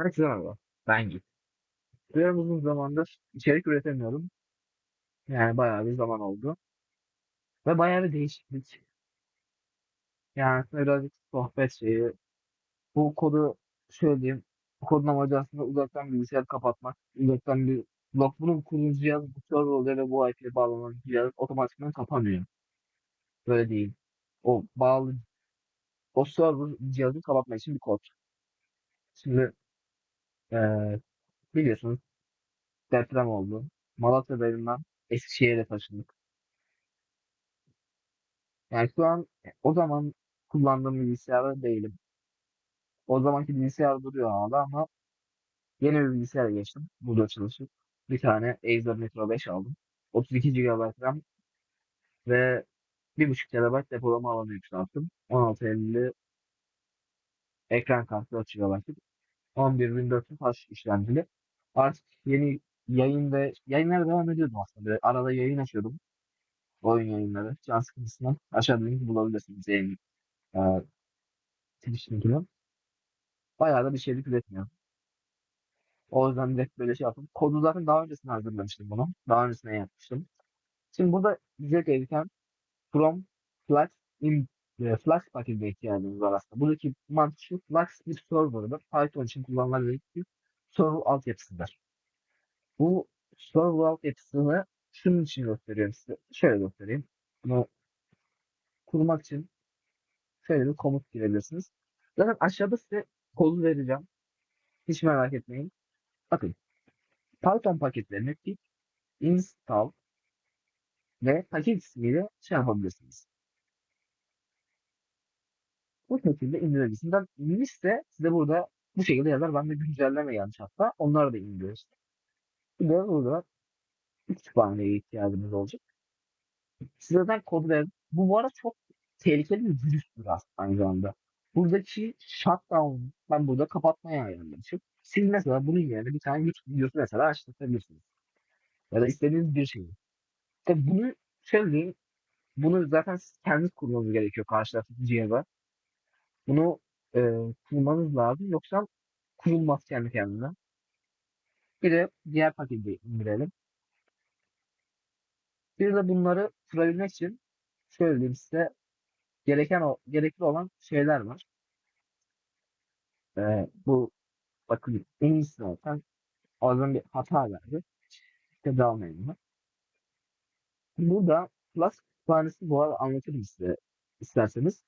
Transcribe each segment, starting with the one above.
Herkese merhaba. Ben Git. Diyorum uzun zamandır içerik üretemiyorum. Yani bayağı bir zaman oldu. Ve bayağı bir değişiklik. Yani aslında birazcık sohbet şeyi. Bu kodu şöyle diyeyim. Bu kodun amacı aslında uzaktan bilgisayar kapatmak. Uzaktan bir blok. Bunun kurulu cihaz bu server oluyor ve bu IP'ye bağlanan cihaz otomatikman kapanıyor. Böyle değil. O bağlı o server cihazı kapatmak için bir kod. Şimdi eee biliyorsunuz deprem oldu. Malatya'da evimden Eskişehir'e taşındık. Yani şu an o zaman kullandığım bilgisayarda değilim. O zamanki bilgisayar duruyor hala ama yeni bir bilgisayara geçtim. Burada çalışıp bir tane Acer Nitro 5 aldım. 32 GB RAM ve 1.5 TB depolama alanı yükselttim. 1650 ekran kartı 4 GB'lık. 11400H işlemcili. Artık yeni yayın ve yayınlara devam ediyordum aslında. Arada yayın açıyordum. Oyun yayınları. Can sıkıntısından aşağıda link bulabilirsiniz yayın e, Twitch linkini. Bayağı da bir şeylik üretmiyor. O yüzden direkt böyle şey yaptım. Kodu zaten daha öncesinde hazırlamıştım bunu. Daha öncesinde yapmıştım. Şimdi burada bize gereken from Flux in e, Flux paketine ihtiyacımız var aslında. Buradaki mantık şu. Flux bir server'dır. Python için kullanılan bir server altyapısıdır. Bu server altyapısını şunun için gösteriyorum size. Şöyle göstereyim. Bunu kurmak için şöyle bir komut girebilirsiniz. Zaten aşağıda size kodu vereceğim. Hiç merak etmeyin. Bakın. Python paketlerini pip install ve paket ismiyle şey yapabilirsiniz. Bu şekilde indirebilirsiniz. Ben inmişse size burada bu şekilde yazar. Ben de güncelleme yanlış hatta. Onları da indiriyoruz. Bir de burada kütüphaneye ihtiyacımız olacak. Size zaten kodu verdim. Bu bu arada çok tehlikeli bir virüstür aslında aynı zamanda. Buradaki shutdown ben burada kapatmaya ayarlamışım. Siz mesela bunun yerine bir tane YouTube videosu mesela açtırabilirsiniz. Ya da istediğiniz bir şeyi. İşte bunu şöyle. Bunu zaten siz kendiniz kurmanız gerekiyor karşılaştığınız cihaza. Bunu e, kurmanız lazım. Yoksa kurulmaz kendi kendine. Bir de diğer paketi indirelim. Bir de bunları kurabilmek için şöyle diyeyim size gereken o gerekli olan şeyler var. E, bu bakın en iyisi zaten az bir hata verdi. İşte devam edelim. Burada Plus kütüphanesi bu arada anlatırım size isterseniz.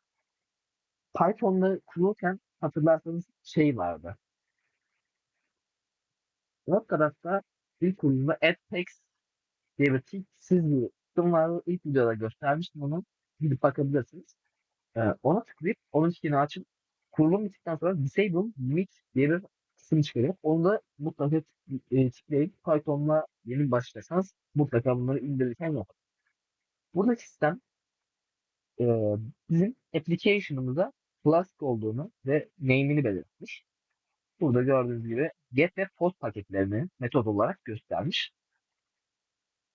Python'da kurulurken hatırlarsanız şey vardı. WordPress'ta ilk kurulumda AdText diye bir tipsiz bir kısım vardı. İlk videoda göstermiştim onu. Gidip bakabilirsiniz. Ee, ona tıklayıp onun içini açıp kurulum bittikten sonra Disable Limit diye bir kısım çıkarıyor. Onu da mutlaka e, tıklayıp Python'la yeni başlarsanız mutlaka bunları indirirken yapın. Buradaki sistem e, bizim application'ımıza Flask olduğunu ve name'ini belirtmiş. Burada gördüğünüz gibi get ve post paketlerini metod olarak göstermiş.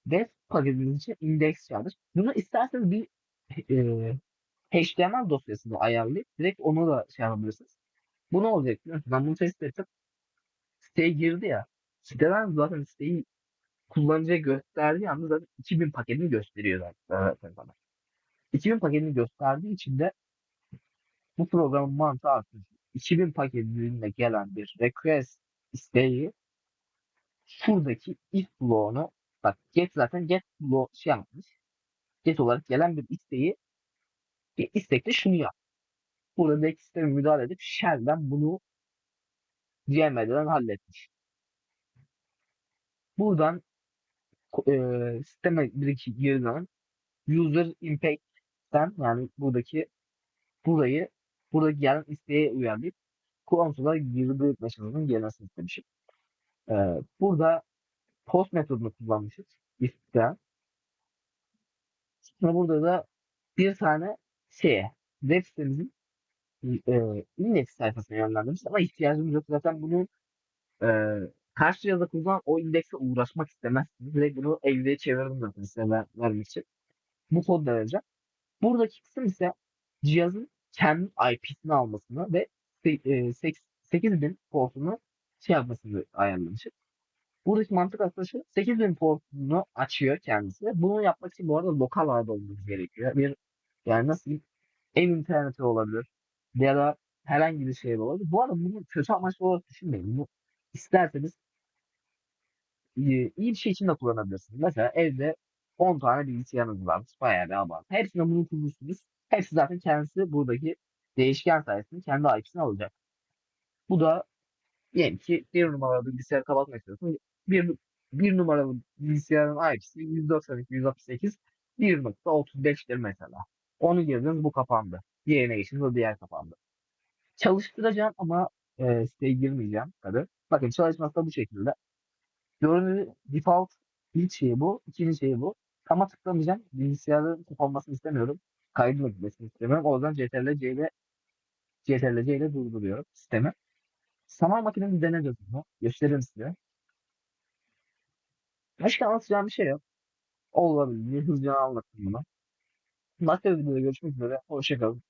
Def paketiniz için index çağırır. Bunu isterseniz bir e, HTML dosyasını ayarlayıp direkt onu da şey yapabilirsiniz. Bu ne olacak? Ben bunu test ettim. Siteye girdi ya. Siteden zaten siteyi kullanıcıya gösterdiği anda zaten 2000 paketini gösteriyor zaten bana. 2000 paketini gösterdiği için de bu programın mantığı artık 2000 paketinde gelen bir request isteği şuradaki if bloğunu bak get zaten get bloğu şey yapmış. Get olarak gelen bir isteği bir istekte şunu yap. Burada belki sisteme müdahale edip shell'den bunu GML'den halletmiş. Buradan e, sisteme geri dönen user impact'ten yani buradaki burayı burada gelen isteğe uyarlayıp konsola geri büyük meşalının gelmesini istemişim. Ee, burada post metodunu kullanmışız. if'ten. Sonra burada da bir tane şeye web sitemizin e, index sayfasına yönlendirmiş ama ihtiyacımız yok. Zaten bunu e, karşı cihazda kullanan o indekse uğraşmak istemezsiniz. Direkt bunu elde çevirdim zaten size ver, vermek için. Bu kodu da vereceğim. Buradaki kısım ise cihazın kendi IP'sini almasını ve e, 8000 portunu şey yapmasını ayarlamışım. Buradaki mantık aslında şu. 8000 portunu açıyor kendisi. Bunu yapmak için bu arada lokal ağda olmanız gerekiyor. Bir yani nasıl diyeyim, ev interneti olabilir. Ya da herhangi bir şey olabilir. Bu arada bunu kötü amaçlı olarak düşünmeyin. Bunu isterseniz iyi iyi bir şey için de kullanabilirsiniz. Mesela evde 10 tane bilgisayarınız var. Bayağı bir abartı. Hepsine bunu kurmuşsunuz. Hepsi zaten kendisi buradaki değişken sayesinde kendi IP'sini alacak. Bu da diyelim ki bir numaralı bilgisayarı kapatmak istiyorsun. Bir, bir numaralı bilgisayarın IP'si 192, 168, 1.35'tir mesela. Onu girdiniz bu kapandı. Diğerine geçtiniz o diğer kapandı. Çalıştıracağım ama e, siteye girmeyeceğim tabii. Bakın çalışması da bu şekilde. Gördüğünüz default ilk şeyi bu. ikinci şeyi bu. Ama tıklamayacağım. Bilgisayarın kapanmasını istemiyorum. Kaydına gitmesini istemiyorum. O yüzden CTRL-C ile CTRL-C ile durduruyorum sistemi. Sanal makinemizi deneyeceğiz bunu. Göstereyim size. Başka anlatacağım bir şey yok. Olabildiğince hızlıca anlattım bunu. Başka bir videoda görüşmek üzere. Hoşçakalın.